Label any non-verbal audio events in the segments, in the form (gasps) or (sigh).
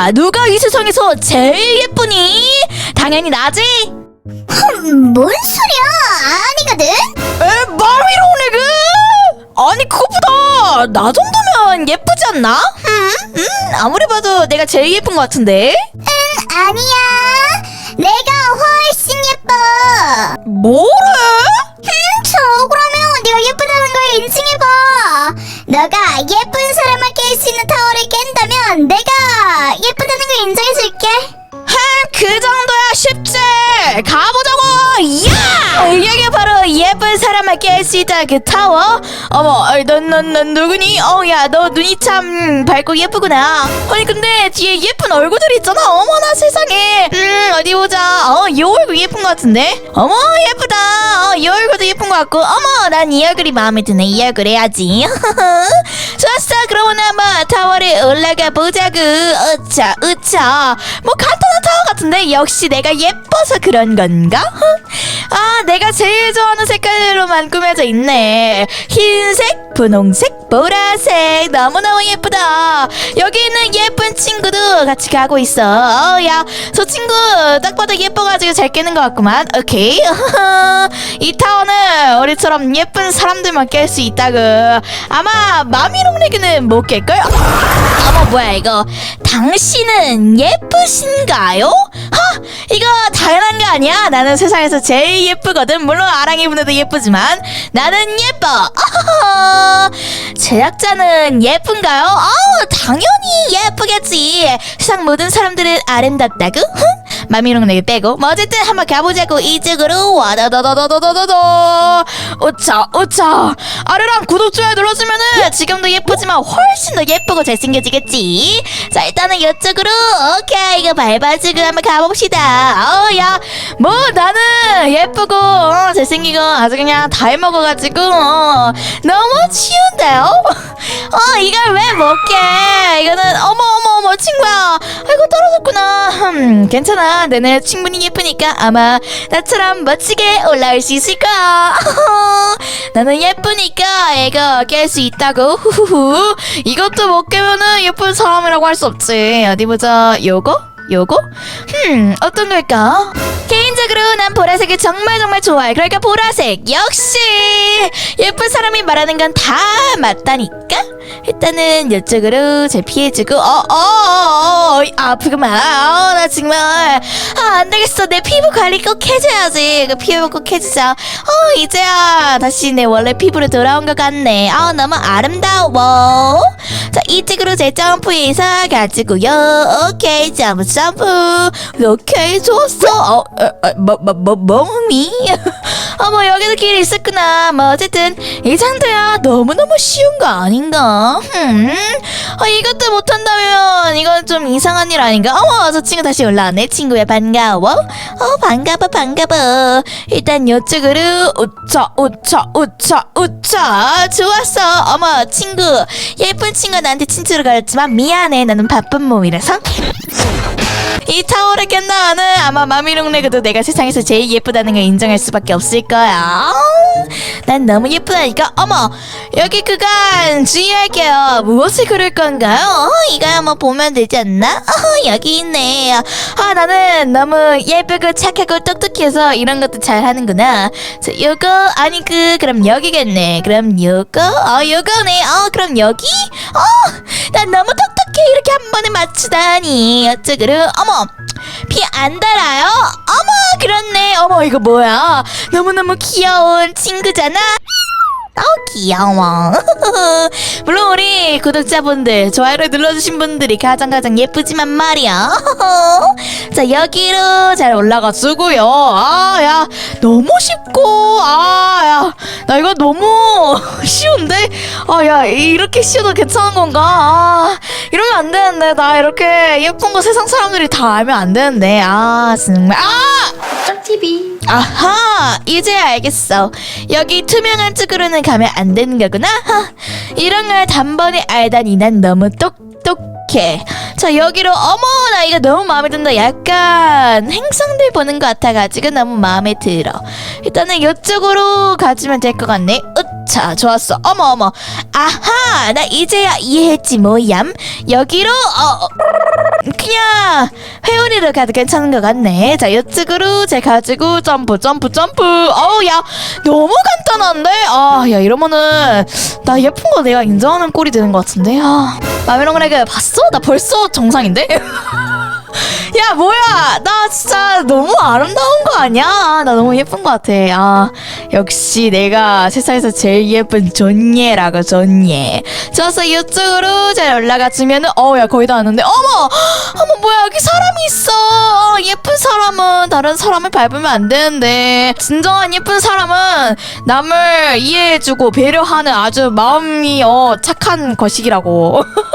자, 누가 이 세상에서 제일 예쁘니? 당연히 나지? 흠, 뭔 소리야? 아니거든? 에, 마미롱레그? 아니, 그것보다 나 정도면 예쁘지 않나? 음, 음, 아무리 봐도 내가 제일 예쁜 것 같은데? 아니야. 내가 훨씬 예뻐. 뭐래? 흠, 저 그러면 내가 예쁘다는 걸 인증해봐. 너가 예쁜 사람 가보자고. 야! 이게 바로 예쁜 수 있다 그 타워. 어머, 넌 넌 넌 누구니? 어, 야, 너 눈이 참 밝고 예쁘구나. 아니 근데 뒤에 예쁜 얼굴들이 있잖아. 어머나 세상에. 음, 어디 보자. 어, 이 얼굴 예쁜 것 같은데. 어머, 예쁘다. 어, 이 얼굴도 예쁜 것 같고. 어머, 난 이 얼굴이 마음에 드네. 이 얼굴 해야지. (laughs) 좋았어. 그러면 한번 타워를 올라가 보자구. 으차, 으차. 뭐 간단한 타워 같은데 역시 내가 예뻐서 그런 건가? 아, 내가 제일 좋아하는 색깔로만 꾸며져 있네. 흰색, 분홍색, 보라색. 너무너무 예쁘다. 여기 있는 예쁜 친구도 같이 가고 있어. 어, 야, 저 친구 딱 봐도 예뻐가지고 잘 깨는 것 같구만. 오케이. (laughs) 이 타워는 우리처럼 예쁜 사람들만 깰 수 있다고. 아마 마미롱레그는 못 깰걸? 어머, 뭐야, 이거. 당신은 예쁘신가요? 하! 이거 당연한 게 아니야. 나는 세상에서 제일 예쁘거든. 물론 아랑이 분들도 예쁘지만 나는 예뻐. 아하하. 제작자는 예쁜가요? 아우 당연히 예쁘겠지. 세상 모든 사람들은 아름답다고? 흥? 마미롱 내게 빼고 뭐 어쨌든 한번 가보자고 이쪽으로 와다다다다다다다. 오차 오차. 아래랑 구독 좋아요 눌러주면은 지금도 예쁘지만 훨씬 더 예쁘고 잘생겨지겠지. 자 일단은 이쪽으로 오케이. 이거 밟아주고 한번 가봅시다. 어야. 뭐 나는 예쁘고 어, 잘생기고 아주 그냥 다 해먹어가지고 어, 너무 쉬운데요? (laughs) 어 이걸 왜못깨 이거는 어머 어머 어머 친구야 아이고 떨어졌구나 음, 괜찮아 내는 충분히 예쁘니까 아마 나처럼 멋지게 올라올 수 있을 거야 (laughs) 나는 예쁘니까 애가 깰 수 있다고 후후후 이것도 못 깨면은 예쁜 사람이라고 할 수 없지 어디 보자 요거 요거? 음, 어떤 걸까? 개인적으로 난 보라색을 정말 정말 좋아해. 그러니까 보라색. 역시! 예쁜 사람이 말하는 건 다 맞다니까? 일단은 이쪽으로 잘 피해주고, 어, 어, 어, 어, 아프구만. 어, 나 정말. 아, 안 되겠어. 내 피부 관리 꼭 해줘야지. 그 피부 꼭 해주자. 어, 이제야 다시 내 원래 피부로 돌아온 것 같네. 아, 너무 아름다워. 자, 이쪽으로 제 점프해서 가지고요. 오케이, 점프, 점프. 오케이, 좋았어. 어, 어, 어, 뭐, 뭐, 뭐, 멍미. (laughs) 어머, 여기도 길이 있었구나. 뭐, 어쨌든, 이 정도야 너무너무 쉬운 거 아닌가? 흠. 어, 이것도 못한다면, 이건 좀 이상한 일 아닌가? 어머, 저 친구 다시 올라왔네. 친구야, 반가워. 어, 반가워, 반가워. 일단, 이쪽으로, 우차, 우차, 우차, 우차. 좋았어. 어머, 친구. 예쁜 친구가 나한테 친추를 걸었지만, 미안해. 나는 바쁜 몸이라서. 이깬 다음은 아마 마미롱레그도 내가 세상에서 제일 예쁘다는 걸 인정할 수밖에 없을 거야. 난 너무 예쁘다니까. 어머, 여기 그간 주의할게요. 무엇을 그릴 건가요? 어, 이거 한번 보면 되지 않나? 어, 여기 있네. 아, 나는 너무 예쁘고 착하고 똑똑해서 이런 것도 잘 하는구나. 자, 요거 아니 그 그럼 여기겠네. 그럼 요거 어 요거네. 어 그럼 여기 어, 난 너무 똑 똑해 이렇게 한 번에 맞추다니. 어쩌그르 어머. 피안 달아요? 어머 그렇네 어머 이거 뭐야 너무너무 귀여운 친구잖아 어 귀여워. (laughs) 물론 우리 구독자분들 좋아요를 눌러주신 분들이 가장 가장 예쁘지만 말이야. (laughs) 자 여기로 잘 올라가 쓰고요. 아야 너무 쉽고. 아야 나 이거 너무 (laughs) 쉬운데? 아야 이렇게 쉬워도 괜찮은 건가? 아 이러면 안 되는데. 나 이렇게 예쁜 거 세상 사람들이 다 알면 안 되는데. 아 정말. 아! TV. 아하 이제 알겠어. 여기 투명한 쪽으로는 가면 안 되는 거구나. 하, 이런 걸 단번에 알다니 난 너무 똑똑해. 자 여기로 어머 나 이거 너무 마음에 든다. 약간 행성들 보는 것 같아가지고 너무 마음에 들어. 일단은 이쪽으로 가주면 될 것 같네. 으 차 좋았어 어머 어머 아하 나 이제야 이해했지 뭐얌 여기로 어, 어. 그냥 회오리를 가도 괜찮은 것 같네. 자, 이쪽으로 제 가지고 점프, 점프, 점프. 어우, 야, 너무 간단한데? 아, 야, 이러면은 나 예쁜 거 내가 인정하는 꼴이 되는 것 같은데. 아, 마미롱레그 봤어? 나 벌써 정상인데? (laughs) 야 뭐야? 나 진짜 너무 아름다운 거 아니야? 나 너무 예쁜 거 같아. 아 역시 내가 세상에서 제일 예쁜 존예라고 존예. 좋았어 이쪽으로 잘 올라가주면은 어야 거의 다 왔는데. 어머! 어머 뭐야? 여기 사람이 있어. 어, 예쁜 사람은 다른 사람을 밟으면 안 되는데. 진정한 예쁜 사람은 남을 이해해주고 배려하는 아주 마음이 어 착한 것이라고 (laughs)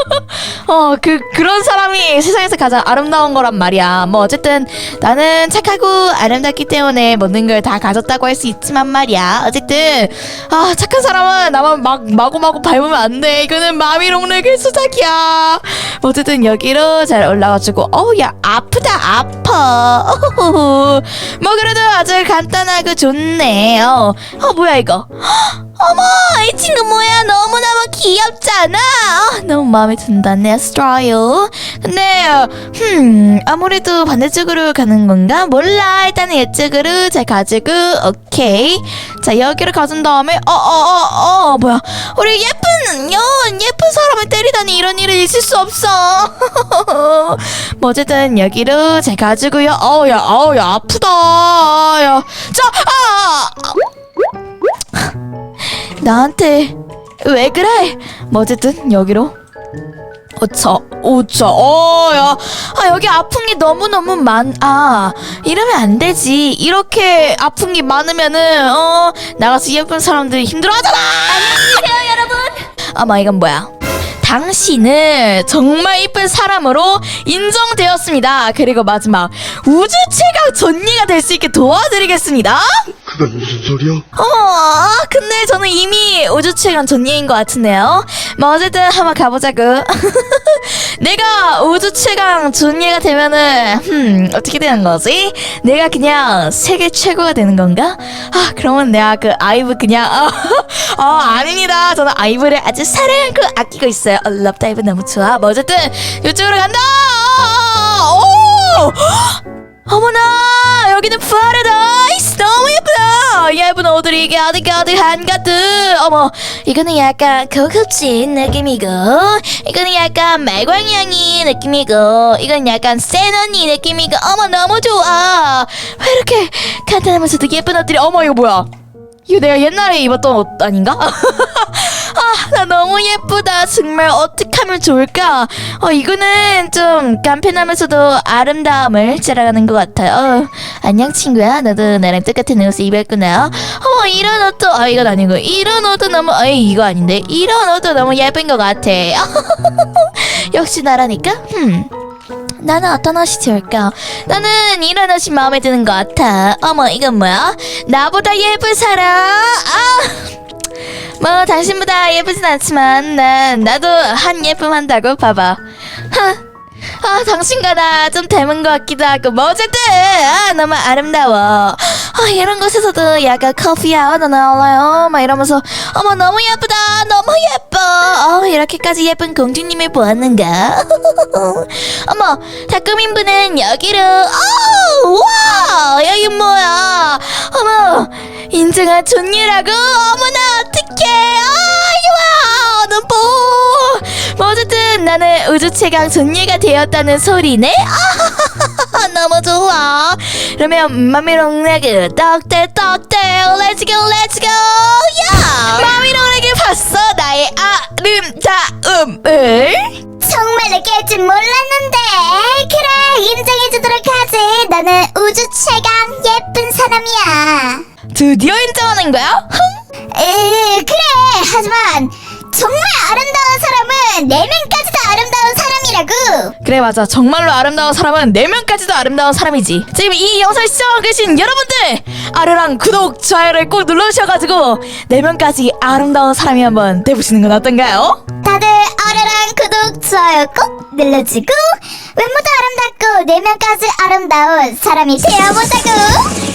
어, 그, 그런 사람이 세상에서 가장 아름다운 거란 말이야. 뭐, 어쨌든, 나는 착하고 아름답기 때문에 모든 걸 다 가졌다고 할 수 있지만 말이야. 어쨌든, 아, 착한 사람은 나만 막, 마구마구 밟으면 안 돼. 이거는 마미롱렉의 수작이야. 뭐 어쨌든, 여기로 잘 올라가지고, 어우, 야, 아프다, 아 파. 어후후. (laughs) 뭐, 그래도 아주 간단하고 좋네. 어, 어, 뭐야, 이거. (gasps) 어머 이 친구 뭐야 너무너무 귀엽잖아 아, 너무 마음에 든다네 스트라요 근데 음 아무래도 반대쪽으로 가는 건가 몰라 일단은 이쪽으로 잘 가지고 오케이 자 여기로 가준 다음에 어어어어 뭐야 우리 예쁜 여 예쁜 사람을 때리다니 이런 일은 있을 수 없어 (laughs) 뭐 어쨌든 여기로 잘 가지고 요 어우야 어우야 아프다. 야 자 아! 나한테 왜 그래? 뭐 어쨌든 여기로. 오차 오차 어야. 아 여기 아픈 게 너무 너무 많아 이러면 안 되지. 이렇게 아픈 게 많으면은 어 나가서 예쁜 사람들이 힘들어하잖아. 안녕히 계세요 여러분. 아마 이건 뭐야 당신은 정말 이쁜 사람으로 인정되었습니다. 그리고 마지막 우주 최강 전니가 될 수 있게 도와드리겠습니다. 그건 무슨 소리야? 어, 근데 저는 이미 우주 최강 전예인 것 같은데요. 뭐 어쨌든 한번 가보자고. (laughs) 내가 우주 최강 전예가 되면은 음 어떻게 되는 거지? 내가 그냥 세계 최고가 되는 건가? 아 그러면 내가 그 아이브 그냥 아, 아 (laughs) 아닙니다. 저는 아이브를 아주 사랑하고 아끼고 있어요. 어, 럽다이브 너무 좋아. 뭐 어쨌든 이쪽으로 간다. 오. (gasps) 어머나 여기는 너무 예쁜 옷들이 이게 가득가득 한 가득 어머 이거는 약간 고급진 느낌이고 이거는 약간 말광냥이 느낌이고 이건 약간 센 언니 느낌이고 어머 너무 좋아. 왜 이렇게 간단하면서도 예쁜 옷들이 어머 이거 뭐야? 이거 내가 옛날에 입었던 옷 아닌가? (laughs) 아, 나 너무 예쁘다. 정말 어떻게 하면 좋을까? 어, 이거는 좀 간편하면서도 아름다움을 자랑하는 것 같아요. 어, 안녕, 친구야. 너도 나랑 똑같은 옷을 입었구나. 어, 이런 옷도, 아, 이건 아니고. 이런 옷도 너무, 어이, 이거 아닌데. 이런 옷도 너무 예쁜 것 같아. (laughs) 역시 나라니까? 흠. 나는 어떤 옷이 좋을까? 나는 이런 옷이 마음에 드는 것 같아. 어머, 이건 뭐야? 나보다 예쁜 사람? 아! 뭐, 당신보다 예쁘진 않지만, 난, 나도 한 예쁨 한다고 봐봐. 하. 아, 당신과 나 좀 닮은 것 같기도 하고, 뭐, 어쨌든, 아, 너무 아름다워. 아, 이런 곳에서도 약간 커피야, 너는 알아요? 막 이러면서, 어머, 너무 예쁘다, 너무 예뻐. 어, 이렇게까지 예쁜 공주님을 보았는가? (laughs) 어머, 다꾸민분은 여기로, 어, 와, 여기 뭐야? 어머, 인증한 존예라고? 어머나, 어떡해. 아, 이와, 너 뭐. 뭐 어쨌든 나는 우주 최강 존예가 되었다는 소리네. 아, (laughs) 너무 좋아. 그러면 마미롱레그 떡대 떡대 렛츠고 렛츠고 야 마미롱레그 봤어 나의 아름다움을 정말로 깰줄 몰랐는데 그래 인정해주도록 하지 나는 우주 최강 예쁜 사람이야 드디어 인정하는 거야? 흥? 에 그래 하지만 정말 아름다운 사람은 네 명까지 다 아름다운 사람이라고 그래 맞아 정말로 아름다운 사람은 4명까지도 아름다운 사람이지 지금 이 영상을 시청하고 계신 여러분들 아르랑 구독 좋아요를 꼭 눌러주셔가지고 4명까지 아름다운 사람이 한번 돼보시는 건 어떤가요? 다들 아래랑 구독 좋아요 꼭 눌러주고 외모도 아름답고 네 명까지 아름다운 사람이 되어보자고